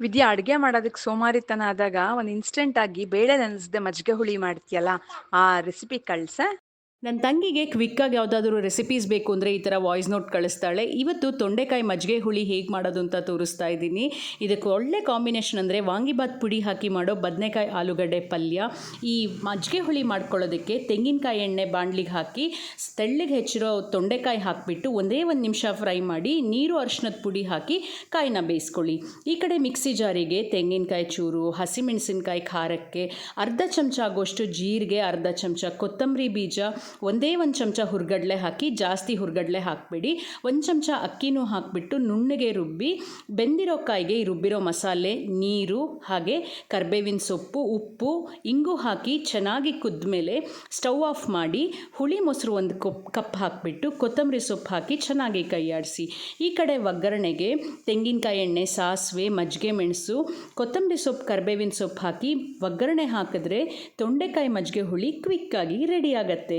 ವಿದ್ಯಾ, ಅಡುಗೆ ಮಾಡೋದಕ್ಕೆ ಸೋಮಾರಿತನ ಆದಾಗ ಒಂದು ಇನ್ಸ್ಟೆಂಟ್ ಆಗಿ ಬೇಳೆ ನೆನೆಸ್ದೆ ಮಜ್ಜಿಗೆ ಹುಳಿ ಮಾಡ್ತೀಯಲ್ಲ, ಆ ರೆಸಿಪಿ ಕಳ್ಸೆ. ನನ್ನ ತಂಗಿಗೆ ಕ್ವಿಕ್ಕಾಗಿ ಯಾವುದಾದ್ರೂ ರೆಸಿಪೀಸ್ ಬೇಕು ಅಂದರೆ ಈ ಥರ ವಾಯ್ಸ್ ನೋಟ್ ಕಳಿಸ್ತಾಳೆ. ಇವತ್ತು ತೊಂಡೆಕಾಯಿ ಮಜ್ಜಿಗೆ ಹುಳಿ ಹೇಗೆ ಮಾಡೋದು ಅಂತ ತೋರಿಸ್ತಾ ಇದ್ದೀನಿ. ಇದಕ್ಕೆ ಒಳ್ಳೆ ಕಾಂಬಿನೇಷನ್ ಅಂದರೆ ವಾಂಗಿಬಾತ್ ಪುಡಿ ಹಾಕಿ ಮಾಡೋ ಬದನೆಕಾಯಿ ಆಲೂಗಡ್ಡೆ ಪಲ್ಯ. ಈ ಮಜ್ಜಿಗೆ ಹುಳಿ ಮಾಡ್ಕೊಳ್ಳೋದಕ್ಕೆ ತೆಂಗಿನಕಾಯಿ ಎಣ್ಣೆ ಬಾಣಲಿಗೆ ಹಾಕಿ ತೆಳ್ಳಗೆ ಹೆಚ್ಚಿರೋ ತೊಂಡೆಕಾಯಿ ಹಾಕಿಬಿಟ್ಟು ಒಂದೇ ಒಂದು ನಿಮಿಷ ಫ್ರೈ ಮಾಡಿ ನೀರು ಅರಿಶಿನದ ಪುಡಿ ಹಾಕಿ ಕಾಯಿನ ಬೇಯಿಸ್ಕೊಳ್ಳಿ. ಈ ಕಡೆ ಮಿಕ್ಸಿ ಜಾರಿಗೆ ತೆಂಗಿನಕಾಯಿ ಚೂರು, ಹಸಿಮೆಣಸಿನಕಾಯಿ ಖಾರಕ್ಕೆ ಅರ್ಧ ಚಮಚ ಆಗೋಷ್ಟು ಜೀರಿಗೆ, ಅರ್ಧ ಚಮಚ ಕೊತ್ತಂಬರಿ ಬೀಜ ಒಂದೇ ಒಂದು ಚಮಚ ಹುರ್ಗಡ್ಲೆ ಹಾಕಿ, ಜಾಸ್ತಿ ಹುರ್ಗಡ್ಲೆ ಹಾಕಬೇಡಿ. ಒಂದು ಚಮಚ ಅಕ್ಕಿನೂ ಹಾಕಿಬಿಟ್ಟು ನುಣ್ಣಗೆ ರುಬ್ಬಿ, ಬೆಂದಿರೋ ಕಾಯಿಗೆ ರುಬ್ಬಿರೋ ಮಸಾಲೆ, ನೀರು, ಹಾಗೆ ಕರ್ಬೇವಿನ ಸೊಪ್ಪು, ಉಪ್ಪು, ಇಂಗು ಹಾಕಿ ಚೆನ್ನಾಗಿ ಕುದ್ಮೇಲೆ ಸ್ಟವ್ ಆಫ್ ಮಾಡಿ, ಹುಳಿ ಮೊಸರು ಒಂದು ಕೊಪ್, ಕಪ್ ಹಾಕಿಬಿಟ್ಟು ಕೊತ್ತಂಬರಿ ಸೊಪ್ಪು ಹಾಕಿ ಚೆನ್ನಾಗಿ ಕೈಯಾಡಿಸಿ ಈ ಕಡೆ ಒಗ್ಗರಣೆಗೆ ತೆಂಗಿನಕಾಯಿ ಎಣ್ಣೆ, ಸಾಸಿವೆ, ಮಜ್ಜಿಗೆ ಮೆಣಸು, ಕೊತ್ತಂಬರಿ ಸೊಪ್ಪು, ಕರ್ಬೇವಿನ ಸೊಪ್ಪು ಹಾಕಿ ಒಗ್ಗರಣೆ ಹಾಕಿದ್ರೆ ತೊಂಡೆಕಾಯಿ ಮಜ್ಜಿಗೆ ಹುಳಿ ಕ್ವಿಕ್ಕಾಗಿ ರೆಡಿ ಆಗತ್ತೆ.